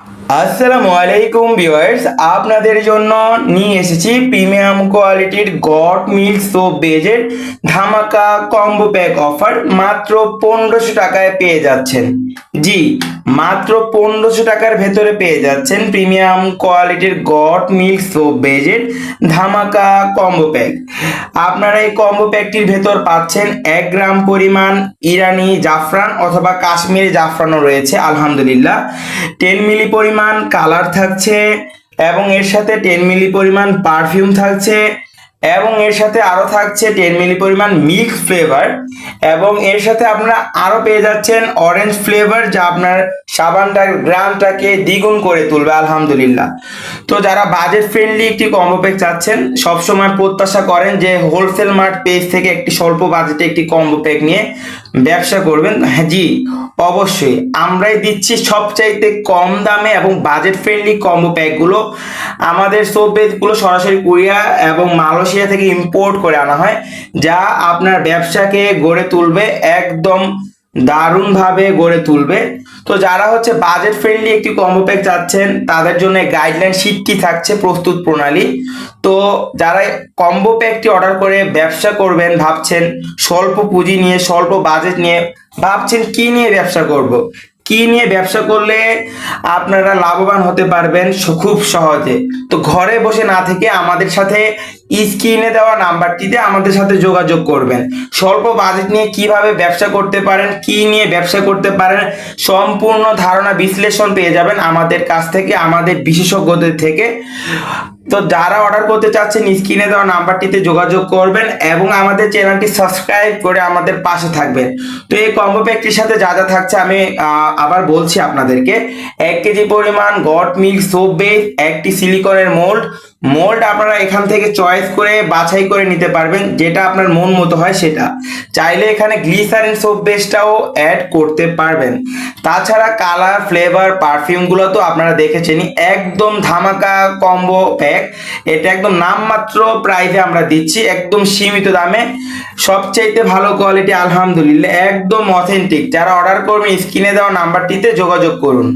আসসালামু আলাইকুম ভিউয়ার্স, আপনাদের জন্য নিয়ে এসেছি প্রিমিয়াম কোয়ালিটির গড মিল্ক সোপ বেজের ধামাকা কম্বো প্যাক অফার। মাত্র পনেরোশো টাকায় পেয়ে যাচ্ছেন। জি, মাত্র পনেরোশো টাকার ভেতরে পেয়ে যাচ্ছেন প্রিমিয়াম কোয়ালিটির গড মিল্ক সোপ বেজের ধামাকা কম্বো প্যাক। আপনারা এই কম্বো প্যাকটির ভেতর পাচ্ছেন এক গ্রাম পরিমাণ ইরানি জাফরান অথবা কাশ্মীরি জাফরানও রয়েছে, আলহামদুলিল্লাহ। টেন মিলি পরিমাণ কালার থাকছে এবং এর সাথে টেন মিলি পরিমাণ পারফিউম থাকছে এবং এর সাথে আরও থাকছে টেন মিলি পরিমাণ মিল্ক ফ্লেভার এবং এর সাথে আপনারা আরও পেয়ে যাচ্ছেন অরেঞ্জ ফ্লেভার যা আপনার সাবানটার গ্রামটাকে দ্বিগুণ করে তুলবে, আলহামদুলিল্লাহ। তো যারা বাজেট ফ্রেন্ডলি একটি কম্বো প্যাক চাচ্ছেন, সবসময় প্রত্যাশা করেন যে হোলসেল মার্ট পেজ থেকে একটি স্বল্প বাজেটে একটি কম্বো প্যাক নিয়ে ব্যবসা করবেন? হ্যাঁ জি, অবশ্যই। আমরাই দিচ্ছি সবচাইতে কম দামে এবং বাজেট ফ্রেন্ডলি কম্বো প্যাকগুলো আমাদের সোপেজগুলো সরাসরি কোরিয়া এবং মালয়েশিয়া থেকে ইম্পোর্ট করে আনা হয়, যা আপনার ব্যবসাকে গড়ে তুলবে একদম দারুণভাবে গড়ে তুলবে তো যারা হচ্ছে বাজেট ফ্রেন্ডলি একটি কম্বো প্যাক চাচ্ছেন, তাদের জন্য গাইডলাইন শিটটি থাকছে প্রস্তুত প্রণালী তো যারা কম্বো প্যাকটি অর্ডার করে ব্যবসা করবেন, ভাবছেন স্বল্প পুঁজি নিয়ে, স্বল্প বাজেট নিয়ে, ভাবছেন কি নিয়ে ব্যবসা করব। কি নিয়ে ব্যবসা করলে আপনারা লাভবান হতে পারবেন খুব সহজে। তো ঘরে বসে না থেকে আমাদের সাথে স্ক্রিনে দেওয়া নাম্বারটিতে আমাদের সাথে যোগাযোগ করবেন। স্বল্প বাজেট নিয়ে কীভাবে ব্যবসা করতে পারেন, কি নিয়ে ব্যবসা করতে পারেন, সম্পূর্ণ ধারণা বিশ্লেষণ পেয়ে যাবেন আমাদের কাছ থেকে, আমাদের বিশেষজ্ঞদের থেকে। তো যারা অর্ডার করতে চাচ্ছেন, স্ক্রিনে দেওয়া নাম্বারটিতে যোগাযোগ করবেন এবং আমাদের চ্যানেলটি সাবস্ক্রাইব করে আমাদের পাশে থাকবেন। তো এই কম্বো প্যাকটির সাথে যা যা থাকছে আমি আবার বলছি আপনাদেরকে এক কেজি পরিমাণ গট মিল্ক সোপ বেস একটি সিলিকনের মোল্ড মোল্ড আপনারা এখান থেকে চয়েস করে বাছাই করে নিতে পারবেন, যেটা আপনার মন মতো হয় সেটা। চাইলে এখানে গ্লিসারিন সোপ বেসটাও অ্যাড করতে পারবেন। তাছাড়া কালার ফ্লেভার পারফিউমগুলো তো আপনারা দেখেছেনই, একদম ধামাকা কম্বো প্যাক এটা একদম নামমাত্র প্রাইসে আমরা দিচ্ছি, একদম সীমিত দামে। সবচাইতে ভালো কোয়ালিটি আলহামদুলিল্লাহ, একদম অথেন্টিক যারা অর্ডার করবেন, স্ক্রিনে দেওয়া নাম্বারটিতে যোগাযোগ করুন।